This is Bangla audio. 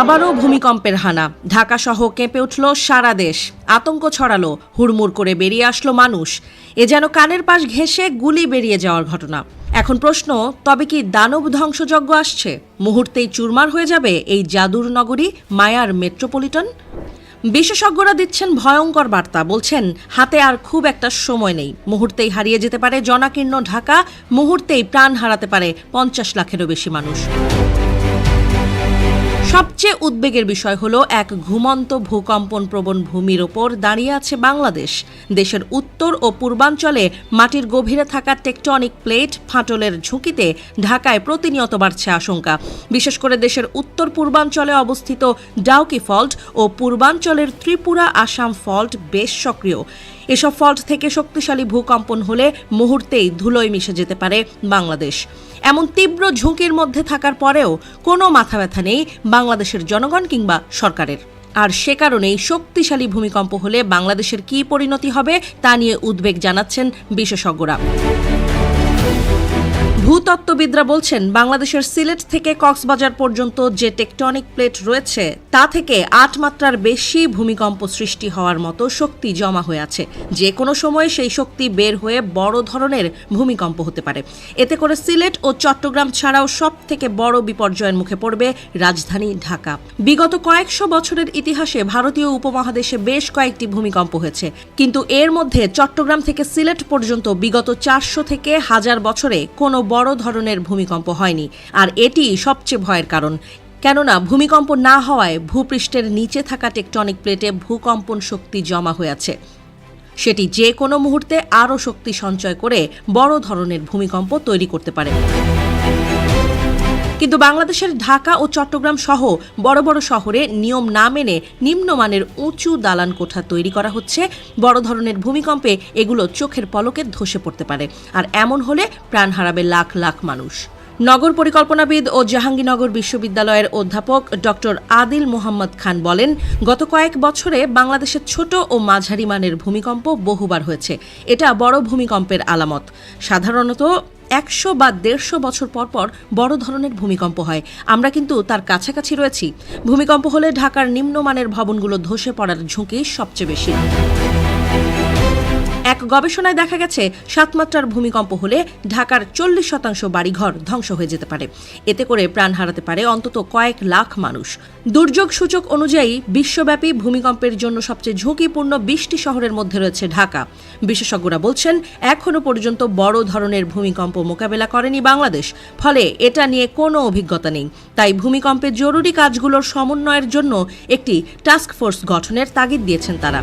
আবারও ভূমিকম্পের হানা। ঢাকা সহ কেঁপে উঠল সারা দেশ। আতঙ্ক ছড়ালো, হুড়মুড় করে বেরিয়ে আসলো মানুষ। এ যেন কানের পাশ ঘেঁষে গুলি বেরিয়ে যাওয়ার ঘটনা। এখন প্রশ্ন, তবে কি দানব ধ্বংসযজ্ঞ আসছে? মুহূর্তেই চুরমার হয়ে যাবে এই জাদুর নগরী, মায়ার মেট্রোপলিটন? বিশেষজ্ঞরা দিচ্ছেন ভয়ঙ্কর বার্তা, বলছেন, হাতে আর খুব একটা সময় নেই। মুহূর্তেই হারিয়ে যেতে পারে জনাকীর্ণ ঢাকা, মুহূর্তেই প্রাণ হারাতে পারে পঞ্চাশ লাখেরও বেশি মানুষ। সবচেয়ে উদ্বেগের বিষয় হলো এক ঘুমন্ত ভূকম্পন প্রবণ ভূমির ওপর দাঁড়িয়ে আছে বাংলাদেশ। দেশের উত্তর ও পূর্বাঞ্চলে মাটির গভীরে থাকা টেকটনিক প্লেট ফাটলের ঝুঁকিতে ঢাকায় প্রতিনিয়ত বাড়ছে আশঙ্কা। বিশেষ করে দেশের উত্তর পূর্বাঞ্চলে অবস্থিত ডাউকি ফল্ট ও পূর্বাঞ্চলের ত্রিপুরা আসাম ফল্ট বেশ সক্রিয়। এসব ফল্ট থেকে শক্তিশালী ভূকম্পন হলে মুহূর্তেই ধুলোয় মিশে যেতে পারে বাংলাদেশ। এমন তীব্র ঝুঁকির মধ্যে থাকার পরেও কোনো মাথা ব্যথা নেই বাংলাদেশের জনগণ কিংবা সরকারের। আর সে কারণেই শক্তিশালী ভূমিকম্প হলে বাংলাদেশের কি পরিণতি হবে তা নিয়ে উদ্বেগ জানাচ্ছেন বিশেষজ্ঞরা। ভূতত্ত্ববিদরা বলছেন, বাংলাদেশের সিলেট থেকে কক্সবাজার পর্যন্ত যে টেকটনিক প্লেট রয়েছে, তা থেকে আট মাত্রার বেশি ভূমিকম্প সৃষ্টি হওয়ার মতো শক্তি জমা হয়ে আছে। যে কোনো সময় সেই শক্তি বের হয়ে বড় ধরনের ভূমিকম্প হতে পারে। এতে করে সিলেট ও চট্টগ্রাম ছাড়াও সব থেকে বড় বিপর্যয়ের মুখে পড়বে রাজধানী ঢাকা। বিগত কয়েকশো বছরের ইতিহাসে ভারতীয় উপমহাদেশে বেশ কয়েকটি ভূমিকম্প হয়েছে। কিন্তু এর মধ্যে চট্টগ্রাম থেকে সিলেট পর্যন্ত বিগত চারশো থেকে হাজার বছরে কোনো বড় ধরনের ভূমিকম্প হয়নি। আর এটি সবচেয়ে ভয়ের কারণ। কেননা, ভূমিকম্প না হওয়ায় ভূপৃষ্ঠের নিচে থাকা টেকটনিক প্লেটে ভূকম্পন শক্তি জমা হয়ে আছে সেটি যে কোনো মুহূর্তে আরও শক্তি সঞ্চয় করে বড় ধরনের ভূমিকম্প তৈরি করতে পারে। কিন্তু বাংলাদেশের ঢাকা ও চট্টগ্রাম সহ বড় বড় শহরে নিয়ম না মেনে নিম্নমানের উঁচু দালান কোঠা তৈরি করা হচ্ছে। বড় ধরনের ভূমিকম্পে এগুলো চোখের পলকে ধসে পড়তে পারে। আর এমন হলে প্রাণ হারাবে লাখ লাখ মানুষ। নগর পরিকল্পনাবিদ ও জাহাঙ্গীরনগর বিশ্ববিদ্যালয়ের অধ্যাপক ডক্টর আদিল মোহাম্মদ খান বলেন, গত কয়েক বছরে বাংলাদেশের ছোট ও মাঝারি মানের ভূমিকম্প বহুবার হয়েছে। এটা বড় ভূমিকম্পের আলামত। সাধারণত একশো বা দেড়শো বছর পর পর বড় ধরনের ভূমিকম্প হয়। আমরা কিন্তু তার কাছাকাছি রয়েছি। ভূমিকম্প হলে ঢাকার নিম্নমানের ভবনগুলো ধসে পড়ার ঝুঁকি সবচেয়ে বেশি। গবেষণায় দেখা গেছে সাতমাত্রার ভূমিকম্প হলে ঢাকার চল্লিশ শতাংশ বাড়িঘর ধ্বংস হয়ে যেতে পারে। এতে করে প্রাণ হারাতে পারে অন্তত কয়েক লাখ মানুষ। দুর্যোগ সূচক অনুযায়ী বিশ্বব্যাপী ভূমিকম্পের জন্য সবচেয়ে ঝুঁকিপূর্ণ বিশটি শহরের মধ্যে রয়েছে ঢাকা। বিশেষজ্ঞরা বলছেন এখনও পর্যন্ত বড় ধরনের ভূমিকম্প মোকাবেলা করেনি বাংলাদেশ, ফলে এটা নিয়ে কোনো অভিজ্ঞতা নেই। তাই ভূমিকম্পের জরুরি কাজগুলোর সমন্বয়ের জন্য একটি টাস্ক ফোর্স গঠনের তাগিদ দিয়েছেন তারা।